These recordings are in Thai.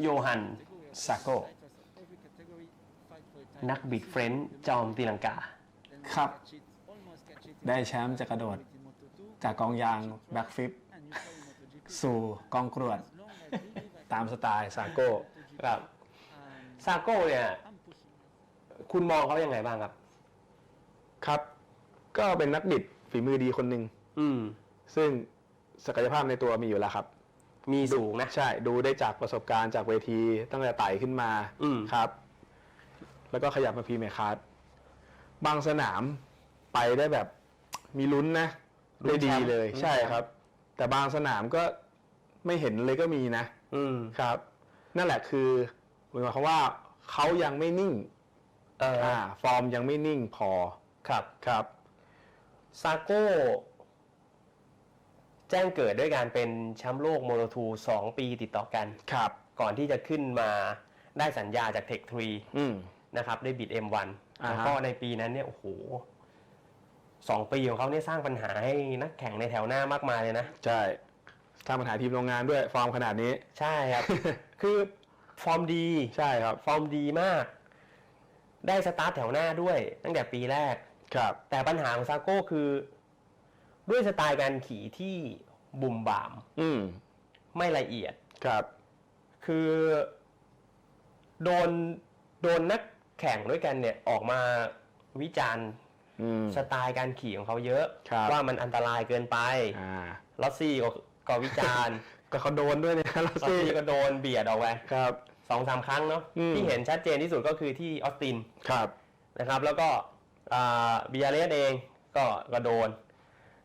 โยฮันซาโกนักบิดเฟรนช์จอมตีลังกา ครับ ได้แชมป์จากกระโดด จากกองยางแบ็กฟิป สู่กองกรวด ตามสไตล์ซาโก้ครับซาโก้เนี่ย คุณมองเขายังไงบ้างครับ ครับ ก็เป็นนักบิดฝีมือดีคนหนึ่งอืม ซึ่งศักยภาพในตัวมีอยู่แล้วครับ มีสูงนะ ใช่ ดูได้จากประสบการณ์จากเวที ตั้งแต่ไต่ขึ้นมาอืม ครับ แล้วก็ขยับมาพรีเมียร์คาร์ดบางสนามไปได้แบบมีลุ้นนะลุ้ได้นแชดีมป์เลยลุ้นใช่แชมป์ครับ แต่บางสนามก็ไม่เห็นเลยก็มีนะ อืมครับ นั่นแหละคือหมายความว่าเขายังไม่นิ่งเอออ่าฟอร์มยังไม่นิ่งพอครับ ครับ ซาโก้ แจ้งเกิดด้วยการเป็นแชมป์โลกโมโนทูสองปีติดต่อกัน ครับ ก่อนที่จะขึ้นมาได้สัญญาจากเทคทรีอืม นะครับ ได้บิด M1 อ่าฮะ แล้วก็ในปีนั้นเนี่ยโอ้โหสองปีของเขาเนี่ยสร้างปัญหาให้นักแข่งในแถวหน้ามากมายเลยนะ ใช่ทำปัญหาทีมโรงงานด้วยฟอร์มขนาดนี้ ใช่ครับ คือฟอร์มดี ใช่ครับ ฟอร์มดีมาก ได้สตาร์ทแถวหน้าด้วย ตั้งแต่ปีแรก ครับ แต่ปัญหาของซาโก้คือ ด้วยสไตล์การขี่ที่บุ่มบ่าม อืมไม่ละเอียด ครับ คือ โดนโดนนักแข่งด้วยกันเนี่ยออกมาวิจารณ์อืม สไตล์การขี่ของเขาเยอะ ครับ ว่ามันอันตรายเกินไปอ่าลอสซี่ก็ก็วิจารณ์ ก็เขาโดนด้วยเนี่ยลอลอสซี่ซี่ก็โดนเบียดออกไปครับ สองสามครั้งเนาะอืม ที่เห็นชัดเจนที่สุดก็คือที่ออสตินครับ นะครับ แล้วก็บิยาเลสเองก็ก็โดน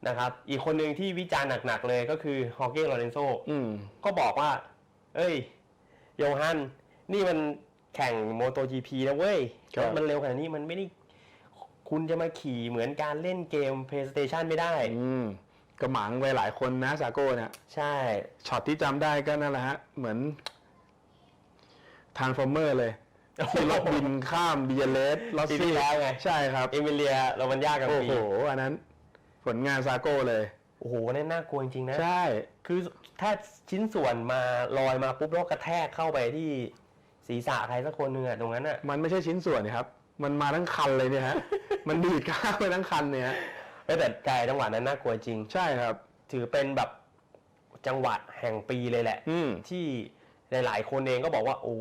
นะครับ อีกคนหนึ่งที่วิจารณ์หนักๆเลยก็คือฮอเก้โรเลนโซอืมก็บอกว่า เอ้ย โยฮัน นี่มันแข่งโมโต GP นะเว้ยครับรถมันเร็วขนาดนี้มันไม่ได้คุณจะมาขี่เหมือนการเล่นเกม PlayStation ไม่ได้อืมก็หมังไปหลายคนนะซาโก้เนี่ยใช่ช็อตที่จำได้ก็นั่นแหละฮะ เหมือนทานฟอร์เมอร์เลยที่รถบินข้ามบีเลสลอสปีที่ซี่แล้วไงใช่ครับ เอมิเลียโรมันยากับโอ้ปีโห อันนั้น ผลงานซาโก้เลย โอ้โหนั่นน่ากลัวจริงๆนะ ใช่ คือถ้าชิ้นส่วนมาลอยมาปุ๊บแล้วกระแทกเข้าไปที่ศีรษะใครสักคนหนึ่งอะตรงนั้นอะมันไม่ใช่ชิ้นส่วนนี่ครับ มันมาทั้งคันเลยเนี่ยฮะ มันดีดข้ามไปทั้งคันเนี่ยฮะเอ้ยแต่ใจจังหวะนั้นน่ากลัวจริง ใช่ครับ ถือเป็นแบบจังหวะแห่งปีเลยแหละ อืมที่หลายๆคนเองก็บอกว่า โอ้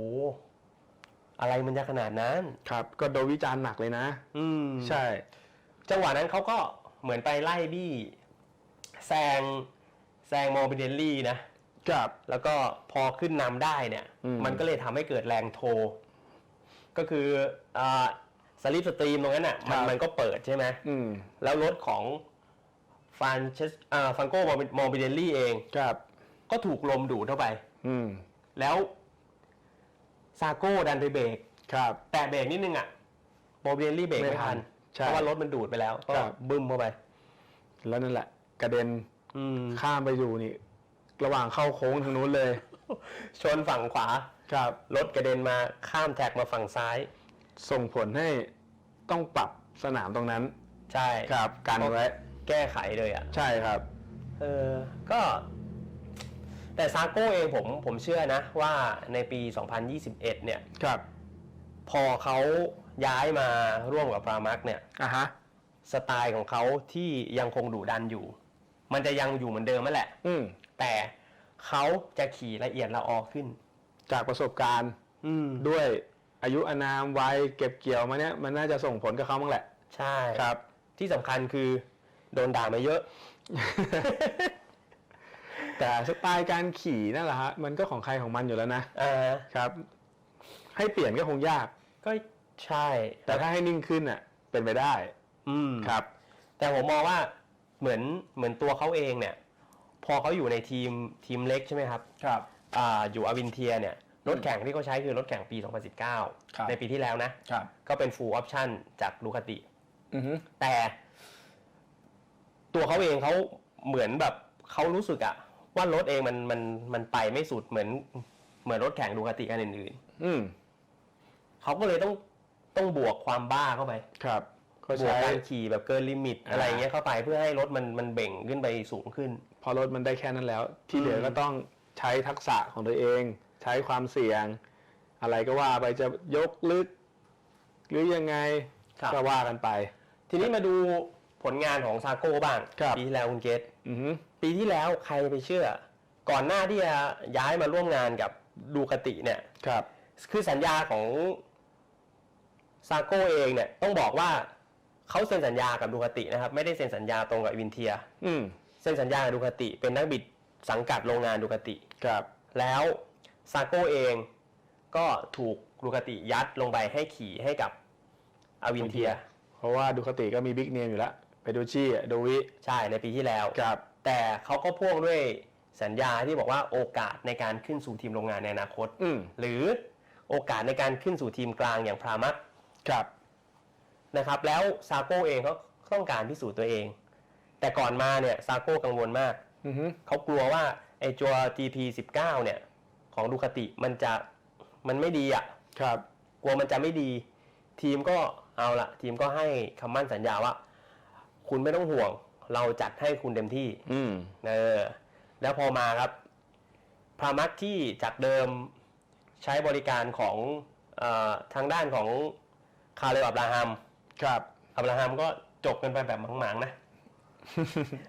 อะไรมันจะขนาดนั้น ครับ ก็โดนวิจารณ์หนักเลยนะ อืมใช่ จังหวะนั้นเขาก็ เหมือนไปไล่บี้แซงแซงมอร์บิเดลลี่นะ ครับ แล้วก็พอขึ้นนำได้เนี่ย อืม มันก็เลยทำให้เกิดแรงโทก็คืออ่าสลิปสตรีมตรงนั้นอะมันมันก็เปิดใช่ไหม อืม แล้วรถของฟานเชสอ่าฟังโกมอร์บิเดลลี่เอง ครับ ก็ถูกลมดูดเข้าไป อืม แล้วซาโก้ดันไปเบรกครับ แต่เบรกนิดนึงอะมอร์บิเดลลี่เบรกไม่ไม่ทัทัน น ใช่ เพราะว่ารถมันดูดไปแล้วก็ครับบึ้มเข้าไป แล้วนั่นแหละ กระเด็นอืม ข้ามไปอยู่นี่ ระหว่างเข้าโค้งทางนู้นเลย ชนฝั่งขวา ครับ รถกระเด็นมาข้ามแท็กมาฝั่งซ้าย ส่งผลให้ต้องปรับสนามตรงนั้น ใช่ครับ กันไว้ แก้ไขเลยอะ ใช่ครับ เออ ก็ แต่ซาโก้เองผมผมเชื่อนะ ว่าในปี 2021 เนี่ย ครับ พอเขา ย้ายมาร่วมกับปรามักเนี่ยอะฮะ สไตล์ของเขาที่ยังคงดุดันอยู่ มันจะยังอยู่เหมือนเดิมนั่นแหละ อืม แต่เขาจะขี่ละเอียดละออขึ้น จากประสบการณ์อืมด้วยอายุอานามวัยเก็บเกี่ยวมาเนี้ยมันน่าจะส่งผลกับเขาบ้างแหละ ใช่ครับ ที่สำคัญคือโดนด่ามาเยอะ แต่สไตล์การขี่นั่นแหละฮะมันก็ของใครของมันอยู่แล้วนะอ่าครับ ให้เปลี่ยนก็คงยาก ก็ ใช่แต่ถ้าให้นิ่งขึ้นอะ เป็นไปได้อืมครับ แต่ผมมองว่าเหมือนเหมือนตัวเขาเองเนี่ย พอเขาอยู่ในทีมทีมเล็กใช่ไหมครับ ครับ อ่าอยู่อาวินเทียเนี่ยรถแข่งที่เขาใช้คือรถแข่งปี ครับ 2019 ในปีที่แล้วนะ ครับก็เป็น full option จากดูคติ อือฮึแต่ตัวเขาเองเขาเหมือนแบบเขารู้สึกอะว่ารถเองมันมันมันไปไม่สุดเหมือนเหมือนรถแข่งดูคติกันอื่นอืม ๆเขาก็เลยต้อง ต้องบวกความบ้าเข้าไปครับก็บวกใช้การขี่แบบเกินลิมิตอ่าอะไรเงี้ยเข้าไปเพื่อให้รถมันมันเบ่งขึ้นไปสูงขึ้น พอรถมันได้แค่นั้นแล้ว ที่เหลืออืมก็ต้องใช้ทักษะของตัวเอง ใช้ความเสี่ยง อะไรก็ว่าไปจะยกลึก หรือยังไงครับก็ว่ากันไป ทีนี้มาดูผลงานของซาโก้บ้างครับปีที่แล้วคุณเกตอือฮึปีที่แล้วใครไปเชื่อ ก่อนหน้าที่จะย้ายมาร่วมงานกับดูคาติเนี่ยครับ คือสัญญาของ ซาโก้เองเนี่ยต้องบอกว่าเขาเซ็นสัญญากับดูคาตินะครับ ไม่ได้เซ็นสัญญาตรงกับวินเทียอืมเซ็นสัญญากับดูคาติ เป็นนักบิดสังกัดโรงงานดูคาติ ครับ แล้วซาโก้เองก็ถูกดูคาติยัดลงไปให้ขี่ให้กับอาวินเทีย เพราะว่าดูคติก็มีบิ๊กเนมอยู่แล้วไปดูชี่โดวิใช่ในปีที่แล้ว ครับ แต่เขาก็พ่วงด้วยสัญญาที่บอกว่าโอกาสในการขึ้นสู่ทีมโรงงานในอนาคต อืม หรือโอกาสในการขึ้นสู่ทีมกลางอย่างพรามัก ครับนะครับ แล้วซาโก้เองเขาต้องการพิสูจน์ตัวเอง แต่ก่อนมาเนี่ยซาโก้กังวลมากอือฮึเขากลัวว่าไอ้ตัว GP 19 เนี่ย ของดูคาติมันจะมันไม่ดีอะ ครับ กลัวมันจะไม่ดี ทีมก็เอาละทีมก็ให้คำมั่นสัญญาว่า คุณไม่ต้องห่วง เราจัดให้คุณเต็มที่ อืมเออ แล้วพอมาครับพรามักที่จากเดิมใช้บริการของเออทางด้านของ คาร์เลวอับราฮัมครับอับราฮัมก็จบกันไปแบบหมางๆนะ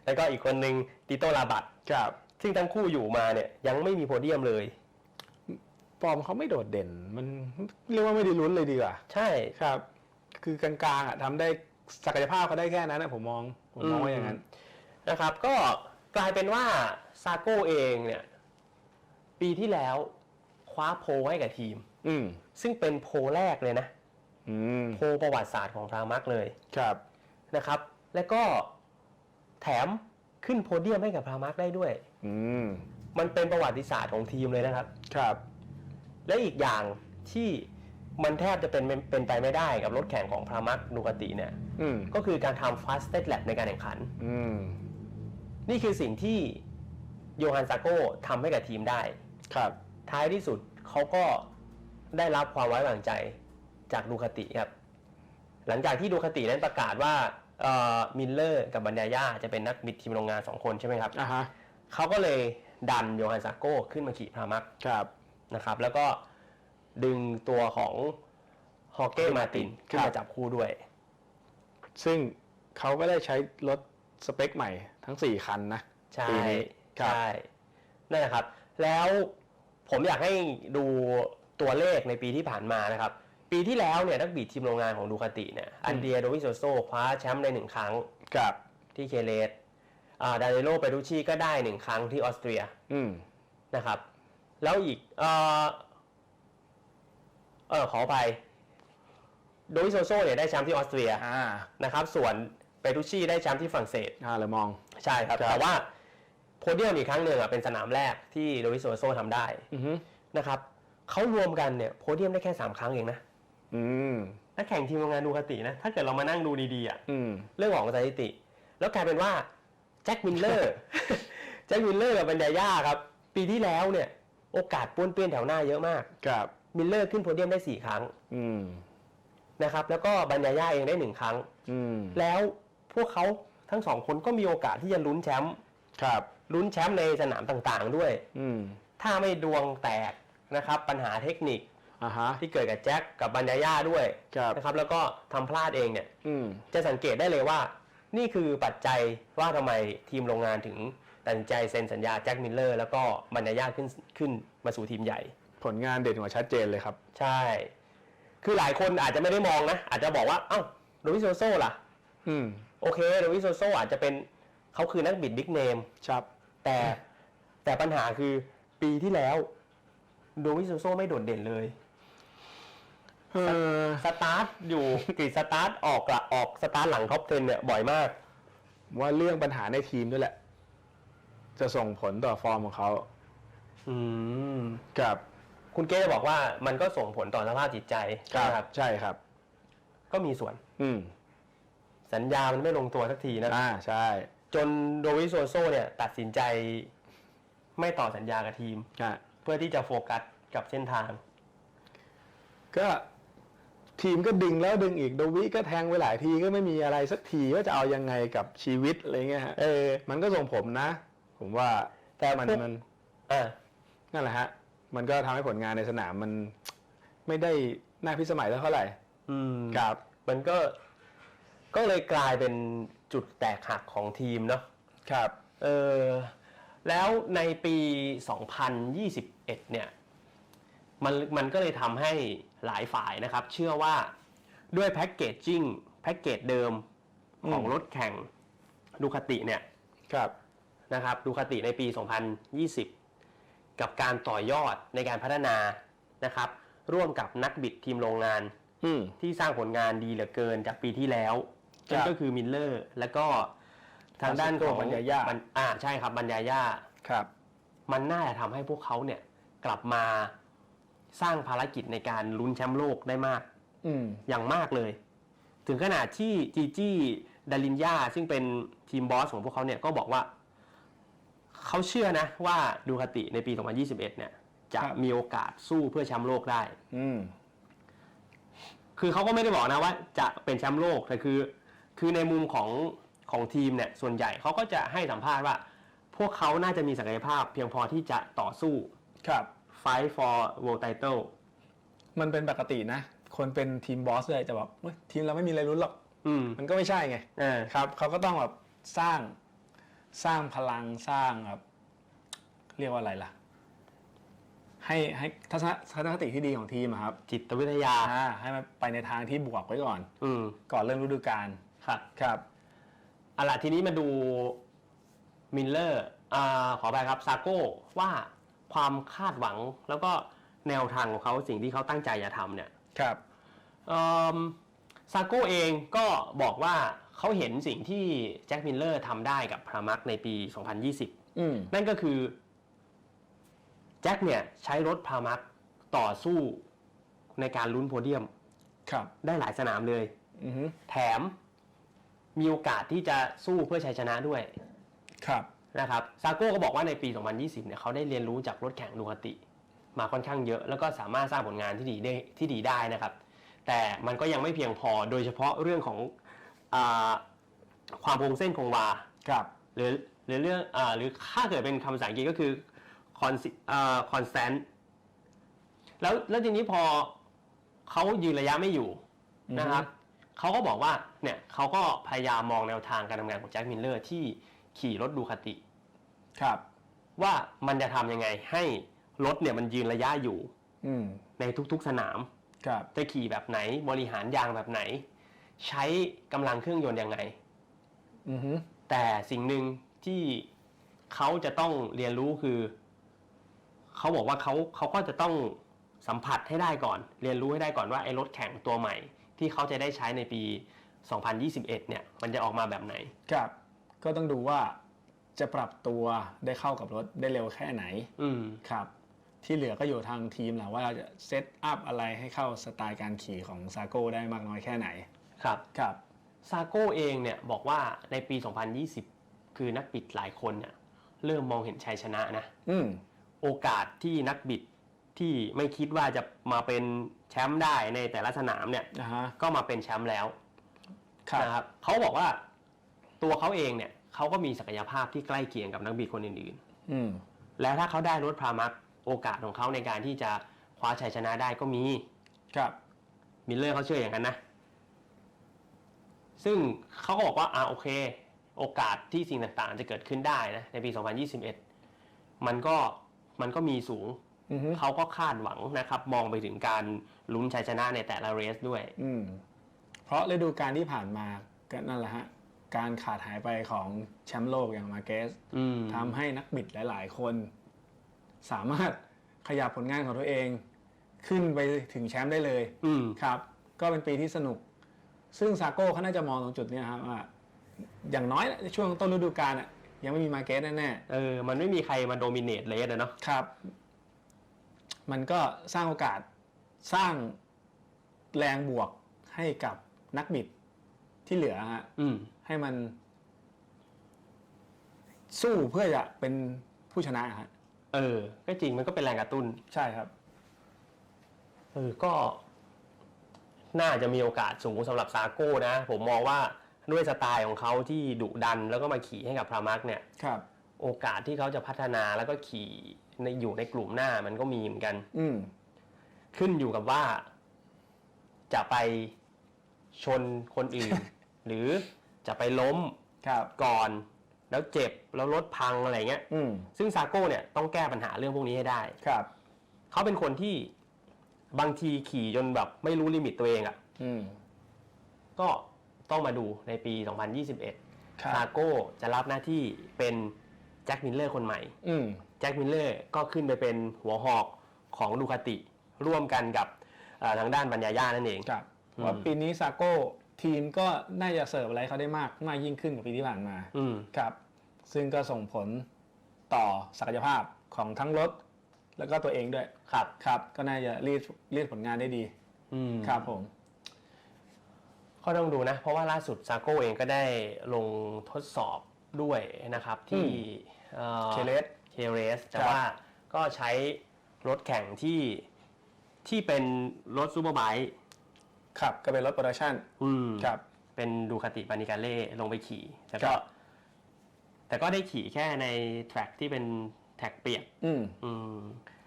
แล้วก็อีกคนหนึ่งติโตลาบัตครับ ซึ่งทั้งคู่อยู่มาเนี่ย ยังไม่มีโพเดียมเลย ฟอร์มเขาไม่โดดเด่น มันเรียกว่าไม่ได้ลุ้นเลยดีกว่า ใช่ครับ คือกลางๆอะทำได้ศักยภาพเขาได้แค่นั้นนะผมมอง ผมมองว่าอย่างนั้น นะครับ ก็กลายเป็นว่าซาโก้เองเนี่ย ปีที่แล้วคว้าโพลให้กับทีม อืมซึ่งเป็นโพลแรกเลยนะอืม โพลประวัติศาสตร์ของพรามักเลยครับนะครับ และก็แถมขึ้นโพเดียมให้กับพรามักได้ด้วย อืมมันเป็นประวัติศาสตร์ของทีมเลยนะครับ ครับ และอีกอย่างที่มันแทบจะเป็นเป็นไปไม่ได้กับรถแข่งของพรามักดูคาติเนี่ยอืมก็คือการทำ fastest lap ในการแข่งขันอืมนี่คือสิ่งที่โยฮันซาโก้ทำให้กับทีมได้ ครับ ท้ายที่สุดเขาก็ได้รับความไว้วางใจ จากดูคาติครับ หลังจากที่ดูคาตินั้นประกาศว่าเอ่อมิลเลอร์กับบันยาย่าจะเป็นนักบิดทีมโรงงาน2คนใช่ไหมครับอะฮะเขาก็เลยดันโยฮันซาโก้ขึ้นมาขี่พามักครับนะครับ แล้วก็ดึงตัวของฮอเก้มาตินขึ้นครัมาบจับคู่ด้วย ซึ่งเขาก็ได้ใช้รถสเปคใหม่ทั้ง 4 คันนะใช่ปีนี้ครับใช่นั่นแหละครับ แล้วผมอยากให้ดูตัวเลขในปีที่ผ่านมานะครับ ปีที่แล้วเนี่ยนักบิดทีมโรงงานของดูคาติเนี่ยอันเดียโดวิโซโซคว้าแชมป์ในหนึ่งครั้งครับที่เคเลสอ่าดานิโลเปรูชีก็ได้หนึ่งครั้งที่ออสเตรียอืมนะครับ แล้วอีกเออเออขอไปโดวิโซโซเนี่ยได้แชมป์ที่ออสเตรียอ่านะครับ ส่วนเปรูชีได้แชมป์ที่ฝรั่งเศสอ่าเลยมองใช่ครับครับ แต่ว่าโพเดียมอีกครั้งหนึ่งอะเป็นสนามแรกที่โดวิโซโซทำได้อือฮึนะครับเขารวมกันเนี่ยโพเดียมได้แค่3ครั้งเองนะ อืมนักแข่งทีมโรงงานดูคาตินะ ถ้าเกิดเรามานั่งดูดีๆอะอืมเรื่องของสถิติ แล้วกลายเป็นว่าแจ็คมิลเลอร์แจ็คมิลเลอร์กับบันยาย่าครับ ปีที่แล้วเนี่ย โอกาสป้วนเปี้ยนแถวหน้าเยอะมากครับมิลเลอร์ขึ้นโพเดียมได้4ครั้ง อืมนะครับแล้วก็บันยาย่าเองได้1ครั้ง อืมแล้วพวกเขาทั้งสองคนก็มีโอกาสที่จะลุ้นแชมป์ครับลุ้นแชมป์ในสนามต่างๆด้วย อืมถ้าไม่ดวงแตกนะครับ ปัญหาเทคนิค อ่าฮะ ที่เกิดกับแจ็คกับบัญญาย่าด้วยครับ นะครับแล้วก็ทำพลาดเองเนี่ย อืม จะสังเกตได้เลยว่า นี่คือปัจจัยว่าทำไมทีมโรงงานถึงตัดสินใจเซ็นสัญญาแจ็คมิลเลอร์แล้วก็บัญญาย่าขึ้นขึ้นมาสู่ทีมใหญ่ ผลงานเด่นกว่าชัดเจนเลยครับ ใช่ คือหลายคนอาจจะไม่ได้มองนะ อาจจะบอกว่า เอ้าโดวิโซโซล่ะ อืมโอเคโดวิโซโซอาจจะเป็นเขาคือนักบิดบิ๊กเนม ครับ แต่แต่ปัญหาคือปีที่แล้ว โดวิโซโซไม่โดดเด่นเลยเออ สตาร์ทอยู่กรีดสตาร์ทออกละออกสตาร์ทหลังท็อป10เนี่ยบ่อยมาก ว่าเรื่องปัญหาในทีมด้วยแหละ จะส่งผลต่อฟอร์มของเขาอืมครับคุณเก้จะบอกว่ามันก็ส่งผลต่อสภาพจิตใจนะครับ ใช่ครับ ก็มีส่วน อืม สัญญามันไม่ลงตัวสักทีนะอ่าใช่ จนโดวิโซโซเนี่ย ตัดสินใจไม่ต่อสัญญากับทีมอะเพื่อที่จะโฟกัสกับเส้นทาง ก็ ทีมก็ดึงแล้วดึงอีกโดวิก็แทงไปหลายทีก็ไม่มีอะไรสักทีว่าจะเอายังไงกับชีวิตอะไรเงี้ยฮะเออ มันก็ส่งผมนะ ผมว่าแต่มันพวกมันอ่านั่นแหละฮะ มันก็ทำให้ผลงานในสนามมันไม่ได้น่าพิสมัยเท่าไหร่ อืมครับมันก็ ก็เลยกลายเป็นจุดแตกหักของทีมเนาะครับ เออแล้วในปี 2021 เนี่ย มันมันก็เลยทำให้ หลายฝ่ายนะครับ เชื่อว่าด้วยแพ็กเกจจิ้งแพ็กเกจเดิมของอืมรถแข่งดูคาติเนี่ยครับนะครับดูคาติในปี 2020 กับการต่อยอดในการพัฒนานะครับ ร่วมกับนักบิดทีมโรงงานอืมที่สร้างผลงานดีเหลือเกินจากปีที่แล้วครับนั่นก็คือมิลเลอร์ แล้วก็ทางด้านของบรรยาย่าบรรอ่าใช่ครับบรรยาย่าครับ มันน่าจะทำให้พวกเขาเนี่ยกลับมา สร้างภารกิจในการลุ้นแชมป์โลกได้มาก อืม อย่างมากเลย ถึงขนาดที่จีจี้ดารินยาซึ่งเป็นทีมบอสของพวกเขาเนี่ยก็บอกว่า เขาเชื่อนะว่าดูคาติในปี 2021 เนี่ย จะครับ มีโอกาสสู้เพื่อแชมป์โลกได้ อืม คือเขาก็ไม่ได้บอกนะว่าจะเป็นแชมป์โลกแต่คือ คือในมุมของของทีมเนี่ยส่วนใหญ่เขาก็จะให้สัมภาษณ์ว่า พวกเขาน่าจะมีศักยภาพเพียงพอที่จะต่อสู้ ครับ fight for world title มันเป็นปกตินะ คนเป็นทีมบอสเลยจะแบบเฮ้ยทีมเราไม่มีอะไรลุ้นหรอกอืมมันก็ไม่ใช่ไงเออครับเขาก็ต้องแบบสร้างสร้างพลังสร้างแบบเรียกว่าอะไรล่ะ ให้ให้ทัศนทัศนคติที่ดีของทีมอะครับจิตวิทยา อ่าให้มันไปในทางที่บวกไว้ก่อน อืมก่อนเริ่มฤดูกาลครับครับ เอาล่ะทีนี้มาดูมิลเลอร์อ่าขอไปครับซาโก้ว่า ความคาดหวังแล้วก็แนวทางของเขาสิ่งที่เขาตั้งใจจะทำเนี่ยครับซาโก้เองก็บอกว่าเขาเห็นสิ่งที่แจ็คมิลเลอร์ทำได้กับพรามักในปี 2020อืมนั่นก็คือแจ็คเนี่ยใช้รถพรามักต่อสู้ในการลุ้นโพเดียมครับได้หลายสนามเลยอือฮึแถมมีโอกาสที่จะสู้เพื่อชัยชนะด้วย ครับ นะครับซาโก้ก็บอกว่าในปี 2020 เนี่ยเขาได้เรียนรู้จากรถแข่งดูคาติ มาค่อนข้างเยอะ แล้วก็สามารถสร้างผลงานที่ดีได้ที่ดีได้นะครับ แต่มันก็ยังไม่เพียงพอโดยเฉพาะเรื่องของอาความคงเส้นคงวาครับหรือหรือเรื่องอาหรือถ้าเกิดเป็นคำภาษาอังกฤษก็คือ consi- อ่า constant แล้วแล้วทีนี้พอเขายืนระยะไม่อยู่นะครับเขาก็บอกว่าเนี่ยเขาก็พยายามมองแนวทางการทำงานของแจ็คมิลเลอร์ที่ ขี่รถดูคาติ ครับ ว่ามันจะทำยังไงให้รถเนี่ยมันยืนระยะอยู่ อืมในทุกๆสนาม ครับ จะขี่แบบไหนบริหารยางแบบไหน ใช้กำลังเครื่องยนต์ยังไง อือฮึแต่สิ่งหนึ่งที่เขาจะต้องเรียนรู้คือ เขาบอกว่าเขาเขาก็จะต้องสัมผัสให้ได้ก่อน เรียนรู้ให้ได้ก่อนว่าไอ้รถแข่งตัวใหม่ ที่เขาจะได้ใช้ในปี 2021 เนี่ย มันจะออกมาแบบไหน ครับ ก็ต้องดูว่าจะปรับตัวได้เข้ากับรถได้เร็วแค่ไหนอืม ครับ ที่เหลือก็อยู่ทางทีมแหละว่าเราจะเซตอัพอะไรให้เข้าสไตล์การขี่ของซาโก้ได้มากน้อยแค่ไหน ครับ ครับ ซาโก้เองเนี่ยบอกว่าในปี 2020 คือนักบิดหลายคนเนี่ยเริ่มมองเห็นชัยชนะนะ อืม โอกาสที่นักบิดที่ไม่คิดว่าจะมาเป็นแชมป์ได้ในแต่ละสนามเนี่ย นะฮะ ก็มาเป็นแชมป์แล้วครับ นะครับเขาบอกว่าตัวเขาเองเนี่ย เขาก็มีศักยภาพที่ใกล้เคียงกับนักบิดคนอื่นอืมๆแล้วถ้าเขาได้รถพรามักโอกาสของเขาในการที่จะคว้าชัยชนะได้ก็มี ครับ มิลเลอร์เขาเชื่ออย่างนั้นนะ ซึ่งเขาก็บอกว่าอ่าโอเค โอกาสที่สิ่งต่างๆ จะเกิดขึ้นได้นะในปี 2021 มันก็มันก็มีสูงอือฮึเขาก็คาดหวังนะครับ มองไปถึงการลุ้นชัยชนะในแต่ละเรสด้วยอืมเพราะฤดูกาลที่ผ่านมาก็นั่นแหละฮะ การขาดหายไปของแชมป์โลกอย่างมาเกสอืมทำให้นักบิดหลาย ๆ คน สามารถขยับผลงานของตัวเอง ขึ้นไปถึงแชมป์ได้เลยอืมครับ ก็เป็นปีที่สนุก ซึ่งซาโก้เขาน่าจะมองตรงจุดเนี้ยครับว่าอย่างน้อยช่วงต้นฤดูกาลอะยังไม่มีมาเกสแน่เออ มันไม่มีใครมาโดมิเนตเลสอะเนาะๆครับ มันก็สร้างโอกาสสร้างแรงบวกให้กับนักบิดที่เหลือฮะอืม ให้มัน สู้เพื่อจะเป็นผู้ชนะฮะเออ ก็จริงมันก็เป็นแรงกระตุ้น ใช่ครับ เออ ก็ น่าจะมีโอกาสสูงสำหรับซาโก้นะ ผมมองว่าด้วยสไตล์ของเขาที่ดุดันแล้วก็มาขี่ให้กับพรามักเนี่ย ครับ โอกาสที่เขาจะพัฒนาแล้วก็ขี่ในอยู่ในกลุ่มหน้ามันก็มีเหมือนกัน อืมขึ้นอยู่กับว่า จะไปชนคนอื่น หรือ จะไปล้มครับก่อนแล้วเจ็บแล้วรถพังอะไรเงี้ยอืมซึ่งซาโก้เนี่ยต้องแก้ปัญหาเรื่องพวกนี้ให้ได้ ครับ เขาเป็นคนที่บางทีขี่จนแบบไม่รู้ลิมิตตัวเองอะ่ะ อืมก็ต้องมาดูในปี 2021ครัซาบโก้จะรับหน้าที่เป็นแจ็คมิลเลอร์คนใหม่ อืมแจ็คมิลเลอร์ก็ขึ้นไปเป็นหัวหอกของดูคาติ ร่วมกันกับเอ่อทางด้านบัญญาย่านั่นเอง ครับอืมว่าปีนี้ซาโก้ ทีมก็น่าจะเสิร์ฟอะไรเขาได้มากมากยิ่งขึ้นกว่าปีที่ผ่านมาอืม ครับ ซึ่งก็ส่งผลต่อศักยภาพของทั้งรถ แล้วก็ตัวเองด้วยครับ ครับ ก็น่าจะรีดรีดผลงานได้ดี อืม ครับผม ก็ต้องดูนะ เพราะว่าล่าสุดซาโก้เองก็ได้ลงทดสอบด้วยนะครับ ที่อ่อเคเลสเคเรสแต่ครับ ว่าก็ใช้รถแข่งที่ที่เป็นรถซูเปอร์ไบค์ ครับก็เป็นรถโปรดักชั่นอืมครับ เป็นดูคาติปานิกาเล่ลงไปขี่แต่คก็ รับ แต่ก็ได้ขี่แค่ในแทร็กที่เป็นแท็กเปียก อืมอืม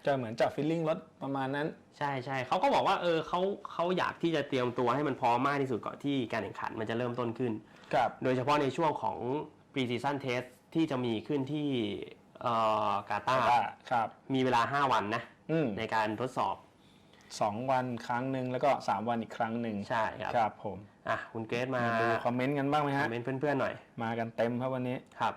จะเหมือนจับฟิลลิ่งรถประมาณนั้น ใช่ใช่เขาก็บอกว่าเออเขาเขาอยากที่จะเตรียมตัวให้มันพร้อมมากที่สุดก่อนที่การแข่งขันมันจะเริ่มต้นขึ้น ครับ โดยเฉพาะในช่วงของ pre-season test ที่จะมีขึ้นที่เอ่อกาตาร์ครับ มีเวลา 5 วันนะ อืมในการทดสอบ สองวันครั้งหนึ่งแล้วก็สามวันอีกครั้งหนึ่งใช่ครับครับผมอะคุณเกรซมามาดูคอมเมนต์กันบ้างไหมคอฮะมเมนต์เพื่อนๆหน่อยมากันเต็มครับวันนี้ครับ